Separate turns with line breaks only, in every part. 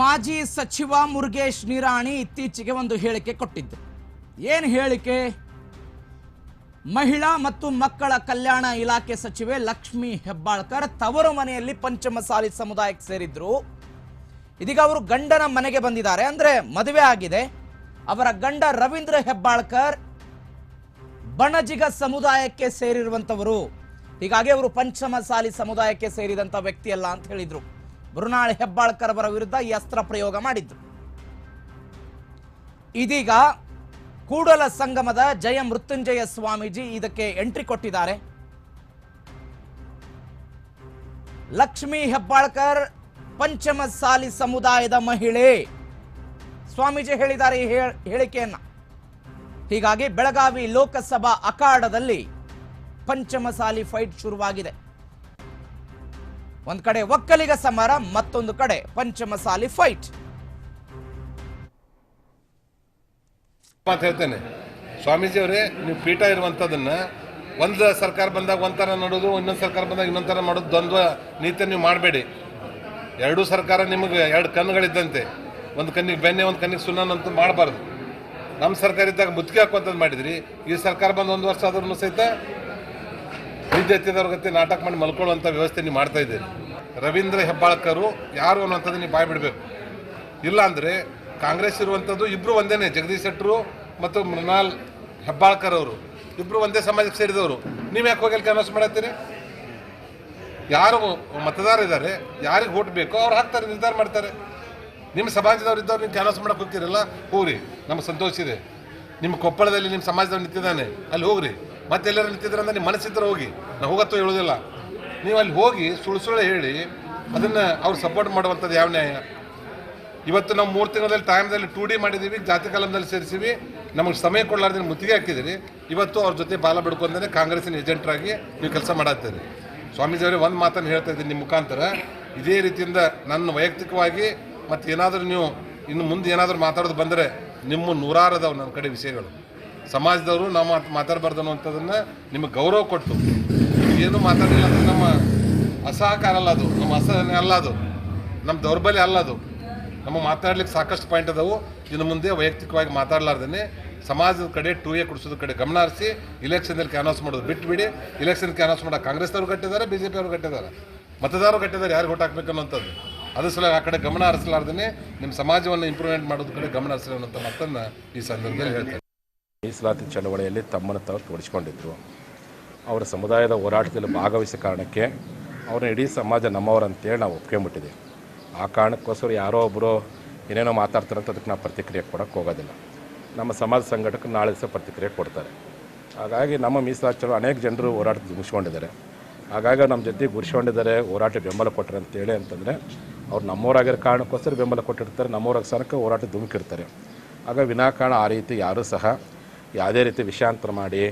ಮಾಜಿ ಸಚಿವ ಮುರುಗೇಶ್ ನಿರಾಣಿ ಇತ್ತೀಚೆಗೆ ಒಂದು ಹೇಳಿಕೆ ಕೊಟ್ಟಿದ್ದು. ಏನು ಹೇಳಿಕೆ? ಮಹಿಳಾ ಮತ್ತು ಮಕ್ಕಳ ಕಲ್ಯಾಣ ಇಲಾಖೆ ಸಚಿವೆ ಲಕ್ಷ್ಮಿ ಹೆಬ್ಬಾಳ್ಕರ್ ತವರು ಮನೆಯಲ್ಲಿ ಪಂಚಮಸಾಲಿ ಸಮುದಾಯಕ್ಕೆ ಸೇರಿದ್ರು. ಇದೀಗ ಅವರು ಗಂಡನ ಮನೆಗೆ ಬಂದಿದ್ದಾರೆ. ಅಂದ್ರೆ ಮದುವೆ ಆಗಿದೆ. ಅವರ ಗಂಡ ರವೀಂದ್ರ ಹೆಬ್ಬಾಳ್ಕರ್ ಬಣಜಿಗ ಸಮುದಾಯಕ್ಕೆ ಸೇರಿರುವಂತವರು ಹೀಗಾಗಿ ಅವರು ಪಂಚಮಸಾಲಿ ಸಮುದಾಯಕ್ಕೆ ಸೇರಿದಂತ ವ್ಯಕ್ತಿಯಲ್ಲ ಅಂತ ಹೇಳಿದ್ರು. ಮೃಣಾಲ್ ಹೆಬ್ಬಾಳ್ಕರ್ ಅವರ ವಿರುದ್ಧ ಈ ಅಸ್ತ್ರ ಪ್ರಯೋಗ ಮಾಡಿದ್ರು. ಇದೀಗ ಕೂಡಲ ಸಂಗಮದ ಜಯ ಮೃತ್ಯುಂಜಯ ಸ್ವಾಮೀಜಿ ಇದಕ್ಕೆ ಎಂಟ್ರಿ ಕೊಟ್ಟಿದ್ದಾರೆ. ಲಕ್ಷ್ಮಿ ಹೆಬ್ಬಾಳ್ಕರ್ ಪಂಚಮಸಾಲಿ ಸಮುದಾಯದ ಮಹಿಳೆ. ಸ್ವಾಮೀಜಿ ಹೇಳಿದ್ದಾರೆ ಈ ಹೇಳ್- ಹೇಳಿಕೆಯನ್ನ. ಹೀಗಾಗಿ ಬೆಳಗಾವಿ ಲೋಕಸಭಾ ಅಖಾಡದಲ್ಲಿ ಪಂಚಮಸಾಲಿ ಫೈಟ್ ಶುರುವಾಗಿದೆ. ಒಂದ್ ಕಡೆ ಒಕ್ಕಲಿಗ ಸಮರ, ಮತ್ತೊಂದು ಕಡೆ ಪಂಚಮಸಾಲಿ ಫೈಟ್
ಮಾತು ಹೇಳ್ತೇನೆ. ಸ್ವಾಮೀಜಿ ಅವರೇ ನೀವು ಪೀಠ ಇರುವಂಥದ್ದನ್ನ ಒಂದು ಸರ್ಕಾರ ಬಂದಾಗ ಒಂಥರ ನೋಡೋದು, ಇನ್ನೊಂದು ಸರ್ಕಾರ ಬಂದಾಗ ಇನ್ನೊಂದು ಥರ ಮಾಡೋದು ದ್ವಂದ್ವ ನೀತಿ ನೀವು ಮಾಡಬೇಡಿ. ಎರಡೂ ಸರ್ಕಾರ ನಿಮಗೆ ಎರಡು ಕಣ್ಣುಗಳಿದ್ದಂತೆ. ಒಂದು ಕಣ್ಣಿಗೆ ಬೆನ್ನೆ, ಒಂದು ಕಣ್ಣಿಗೆ ಸುಣ್ಣ ಅಂತ ಮಾಡಬಾರ್ದು. ನಮ್ಮ ಸರ್ಕಾರ ಇದ್ದಾಗ ಮುತ್ತಿಗೆ ಹಾಕುವಂಥದ್ದು ಮಾಡಿದ್ರಿ. ಈ ಸರ್ಕಾರ ಬಂದು ಒಂದು ವರ್ಷ ಆದ್ರೂ ಸಹಿತ ವಿದ್ಯಾರ್ಥಿದವ್ರ ಗತಿ ನಾಟಕ ಮಾಡಿ ಮಲ್ಕೊಳ್ಳುವಂಥ ವ್ಯವಸ್ಥೆ ನೀವು ಮಾಡ್ತಾ ಇದ್ದೀರಿ. ರವೀಂದ್ರ ಹೆಬ್ಬಾಳ್ಕರು ಯಾರು ಅನ್ನುವಂಥದ್ದು ನೀವು ಬಾಯಿ ಬಿಡಬೇಕು. ಇಲ್ಲಾಂದರೆ ಕಾಂಗ್ರೆಸ್ ಇರುವಂಥದ್ದು ಇಬ್ಬರು ಒಂದೇನೆ, ಜಗದೀಶ್ ಶೆಟ್ಟರು ಮತ್ತು ಮೃಣಾಲ್ ಹೆಬ್ಬಾಳ್ಕರ್ ಅವರು. ಇಬ್ಬರು ಒಂದೇ ಸಮಾಜಕ್ಕೆ ಸೇರಿದವರು. ನೀವು ಯಾಕೆ ಹೋಗಿ ಅನೌನ್ಸ್ ಮಾಡತ್ತೀರಿ? ಯಾರು ಮತದಾರ ಇದ್ದಾರೆ, ಯಾರಿಗೆ ಓಟ್ ಬೇಕೋ ಅವ್ರು ಹಾಕ್ತಾರೆ, ನಿರ್ಧಾರ ಮಾಡ್ತಾರೆ. ನಿಮ್ಮ ಸಮಾಜದವ್ರು ಇದ್ದವ್ರು ನೀವು ಕ್ಯಾನ್ವಸ್ ಮಾಡಕ್ಕೆ ಹೋಗ್ತೀರಲ್ಲ, ಹೋಗ್ರಿ. ನಮ್ಗೆ ಸಂತೋಷ ಇದೆ. ನಿಮ್ಮ ಕೊಪ್ಪಳದಲ್ಲಿ ನಿಮ್ಮ ಸಮಾಜದವ್ರು ನಿಂತಿದ್ದಾನೆ, ಅಲ್ಲಿ ಹೋಗ್ರಿ. ಮತ್ತೆ ಎಲ್ಲರೂ ನಿಂತಿದ್ರೆ ಅಂದ್ರೆ ನಿಮ್ಮ ಮನಸ್ಸಿದ್ರೆ ಹೋಗಿ. ನಾವು ಹೋಗತ್ತೋ ಹೇಳೋದಿಲ್ಲ. ನೀವು ಅಲ್ಲಿ ಹೋಗಿ ಸುಳ್ಳು ಸುಳ್ಳು ಹೇಳಿ, ಅದನ್ನು ಅವ್ರು ಸಪೋರ್ಟ್ ಮಾಡುವಂಥದ್ದು ಯಾವ ನ್ಯಾಯ? ಇವತ್ತು ನಾವು ಮೂರು ತಿಂಗಳಲ್ಲಿ ಟೈಮ್ದಲ್ಲಿ ಟೂ ಡಿ ಮಾಡಿದ್ದೀವಿ, ಜಾತಿ ಕಾಲಂದಲ್ಲಿ ಸೇರಿಸಿವಿ, ನಮಗೆ ಸಮಯ ಕೊಡಲಾರ್ದೆ ಮುತ್ತಿಗೆ ಹಾಕಿದ್ದೀರಿ, ಇವತ್ತು ಅವ್ರ ಜೊತೆ ಬಾಲ ಬಿಡ್ಕೊಂಡೇ ಕಾಂಗ್ರೆಸ್ಸಿನ ಏಜೆಂಟ್ರಾಗಿ ನೀವು ಕೆಲಸ ಮಾಡತ್ತೀರಿ ಸ್ವಾಮೀಜಿ ಅವರೇ ಒಂದು ಮಾತನ್ನು ಹೇಳ್ತಾ ಇದ್ದೀನಿ ನಿಮ್ಮ ಮುಖಾಂತರ, ಇದೇ ರೀತಿಯಿಂದ ನನ್ನ ವೈಯಕ್ತಿಕವಾಗಿ ಮತ್ತು ಏನಾದರೂ ನೀವು ಇನ್ನು ಮುಂದೆ ಏನಾದರೂ ಮಾತಾಡೋದು ಬಂದರೆ ನಿಮ್ಮ ನೂರಾರು ನನ್ನ ಕಡೆ ವಿಷಯಗಳು. ಸಮಾಜದವರು ನಾವು ಮಾತು ಮಾತಾಡಬಾರ್ದು ಅನ್ನುವಂಥದ್ದನ್ನು ನಿಮಗೆ ಗೌರವ ಕೊಟ್ಟು ಏನು ಮಾತಾಡಲಿಲ್ಲ ಅಂದ್ರೆ ನಮ್ಮ ಅಸಹಕಾರ ಅಲ್ಲ ಅದು, ನಮ್ಮ ಅಸಹನೆ ಅಲ್ಲ ಅದು, ನಮ್ಮ ದೌರ್ಬಲ್ಯ ಅಲ್ಲ ಅದು. ನಮ್ಮ ಮಾತಾಡ್ಲಿಕ್ಕೆ ಸಾಕಷ್ಟು ಪಾಯಿಂಟ್ ಅದಾವು ಇನ್ನು ಮುಂದೆ ವೈಯಕ್ತಿಕವಾಗಿ ಮಾತಾಡಲಾರ್ದೇ ಸಮಾಜದ ಕಡೆ ಟೂ ಎ ಕುಡಿಸೋದ್ರ ಕಡೆ ಗಮನ ಹರಿಸಿ ಇಲೆಕ್ಷನ್ದಲ್ಲಿ ಕ್ಯಾನ್ವಾಸ್ ಮಾಡೋದು ಬಿಟ್ಬಿಡಿ. ಇಲೆಕ್ಷನ್ ಕ್ಯಾನ್ವಾಸ್ ಮಾಡೋ ಕಾಂಗ್ರೆಸ್ನವರು ಕಟ್ಟಿದ್ದಾರೆ ಬಿ ಜೆ ಪಿಯವರು ಕಟ್ಟಿದ್ದಾರೆ. ಮತದಾರರು ಕಟ್ಟಿದ್ದಾರೆ ಯಾರು ಓಟ್ ಹಾಕ್ಬೇಕು ಅನ್ನೋಂಥದ್ದು ಅದ್ರ ಸಲ ಆ ಕಡೆ ಗಮನ ಹರಿಸಲಾರ್ದೇ ನಿಮ್ಮ ಸಮಾಜವನ್ನು ಇಂಪ್ರೂವ್ಮೆಂಟ್ ಮಾಡೋದ್ರ ಕಡೆ ಗಮನ ಹರಿಸಲಿ ಅನ್ನೋಂಥ ಮತ್ತನ್ನು ಈ ಸಂದರ್ಭದಲ್ಲಿ ಹೇಳ್ತೇನೆ
ಮೀಸಲಾತಿ ಚಳವಳಿಯಲ್ಲಿ ತಮ್ಮನ್ನು ತಾವು ತೋರಿಸ್ಕೊಂಡಿದ್ರು. ಅವರ ಸಮುದಾಯದ ಹೋರಾಟದಲ್ಲಿ ಭಾಗವಹಿಸಿದ ಕಾರಣಕ್ಕೆ ಅವ್ರನ್ನ ಇಡೀ ಸಮಾಜ ನಮ್ಮವರಂತೇಳಿ ನಾವು ಒಪ್ಕೊಂಬಿಟ್ಟಿದ್ದೀವಿ ಆ ಕಾರಣಕ್ಕೋಸ್ಕರ ಯಾರೋ ಒಬ್ಬರು ಏನೇನೋ ಮಾತಾಡ್ತಾರೆ ಅಂತ ಅದಕ್ಕೆ ನಾವು ಪ್ರತಿಕ್ರಿಯೆ ಕೊಡೋಕ್ಕೆ ಹೋಗೋದಿಲ್ಲ. ನಮ್ಮ ಸಮಾಜ ಸಂಘಟಕ ನಾಳೆ ದಿವಸ ಪ್ರತಿಕ್ರಿಯೆ ಕೊಡ್ತಾರೆ. ಹಾಗಾಗಿ ನಮ್ಮ ಮೀಸಲಾತಿ ಅನೇಕ ಜನರು ಹೋರಾಟ ಮುಗಿಸ್ಕೊಂಡಿದ್ದಾರೆ. ಹಾಗಾಗಿ ನಮ್ಮ ಜೊತೆ ಗುರಿಸ್ಕೊಂಡಿದ್ದಾರೆ ಹೋರಾಟ ಬೆಂಬಲ ಕೊಟ್ಟರೆ ಅಂತೇಳಿ ಅಂತಂದರೆ ಅವ್ರು ನಮ್ಮವರಾಗಿರೋ ಕಾರಣಕ್ಕೋಸ್ಕರ ಬೆಂಬಲ ಕೊಟ್ಟಿರ್ತಾರೆ, ನಮ್ಮೂರಾಗ ಸ್ಥಾನಕ್ಕೆ ಹೋರಾಟ ಧುಮುಕಿರ್ತಾರೆ. ಆಗ ವಿನಾಕಾರಣ ಆ ರೀತಿ ಯಾರೂ ಸಹ ಯಾವುದೇ ರೀತಿ ವಿಷಾಂತರ ಮಾಡಿ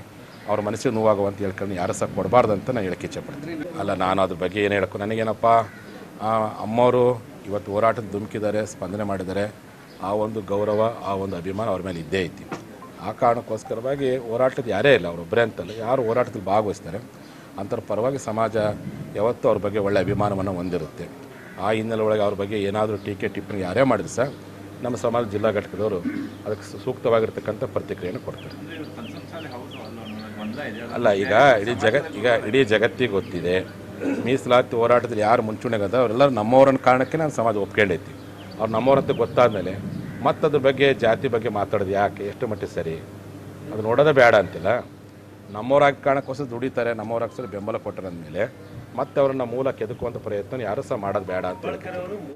ಅವ್ರ ಮನಸ್ಸಿಗೆ ನೋವಾಗುವಂತ ಹೇಳ್ಕೊಂಡು ಯಾರು ಸಹ ಕೊಡಬಾರ್ದು ಅಂತ ನಾನು ಹೇಳಕ್ಕೆ ಇಚ್ಛೆಪಡ್ತೀನಿ. ಅಲ್ಲ, ನಾನು ಅದ್ರ ಬಗ್ಗೆ ಏನು ಹೇಳಕ್ಕೂ ನನಗೇನಪ್ಪ ಅಮ್ಮವರು ಇವತ್ತು ಹೋರಾಟದ ಧುಮುಕಿದ್ದಾರೆ, ಸ್ಪಂದನೆ ಮಾಡಿದ್ದಾರೆ. ಆ ಒಂದು ಗೌರವ, ಆ ಒಂದು ಅಭಿಮಾನ ಅವ್ರ ಮೇಲೆ ಇದ್ದೇ ಐತಿ. ಆ ಕಾರಣಕ್ಕೋಸ್ಕರವಾಗಿ ಹೋರಾಟದ ಯಾರೇ ಇಲ್ಲ ಅವರೊಬ್ಬರೇ ಅಂತಲ್ಲ, ಯಾರು ಹೋರಾಟದಲ್ಲಿ ಭಾಗವಹಿಸ್ತಾರೆ. ಅಂಥವ್ರ ಪರವಾಗಿ ಸಮಾಜ ಯಾವತ್ತೂ ಅವ್ರ ಬಗ್ಗೆ ಒಳ್ಳೆಯ ಅಭಿಮಾನವನ್ನು ಹೊಂದಿರುತ್ತೆ. ಆ ಹಿನ್ನೆಲೆ ಒಳಗೆ ಅವ್ರ ಬಗ್ಗೆ ಏನಾದರೂ ಟೀಕೆ, ಟಿಪ್ಪಣಿ ಯಾರೇ ಮಾಡಿದ್ರು ಸಹ ನಮ್ಮ ಸಮಾಜ ಜಿಲ್ಲಾ ಘಟಕದವರು ಅದಕ್ಕೆ ಸೂಕ್ತವಾಗಿರ್ತಕ್ಕಂಥ ಪ್ರತಿಕ್ರಿಯೆಯನ್ನು ಕೊಡ್ತಾರೆ. ಅಲ್ಲ, ಈಗ ಇಡೀ ಜಗತ್, ಈಗ ಇಡೀ ಜಗತ್ತಿಗೆ ಗೊತ್ತಿದೆ, ಮೀಸಲಾತಿ ಹೋರಾಟದಲ್ಲಿ ಯಾರು ಮುಂಚೂಣಿಗದ ಅವರೆಲ್ಲರೂ ನಮ್ಮವರನ್ನ ಕಾರಣಕ್ಕೆ ನಾನು ಸಮಾಜ ಒಪ್ಕೊಂಡೈತಿ ಅವ್ರು ನಮ್ಮವ್ರಂತ ಗೊತ್ತಾದಮೇಲೆ ಮತ್ತು ಅದ್ರ ಬಗ್ಗೆ, ಜಾತಿ ಬಗ್ಗೆ ಮಾತಾಡೋದು ಯಾಕೆ, ಎಷ್ಟು ಮಟ್ಟಿಗೆ ಸರಿ? ಅದು ನೋಡೋದೇ ಬೇಡ ಅಂತಿಲ್ಲ. ನಮ್ಮವ್ರಾಗಿ ಕಾರಣಕ್ಕೋಸ್ಕರ ದುಡಿತಾರೆ ನಮ್ಮವ್ರಾಗ್ಸರ ಬೆಂಬಲ ಕೊಟ್ಟರಂದ್ಮೇಲೆ ಮತ್ತೆ ಅವರನ್ನ ಮೂಲ ಕೆದಕುವಂಥ ಪ್ರಯತ್ನ ಯಾರೂ ಸಹ ಮಾಡೋದು ಬೇಡ ಅಂತ ಹೇಳ್ತೀನಿ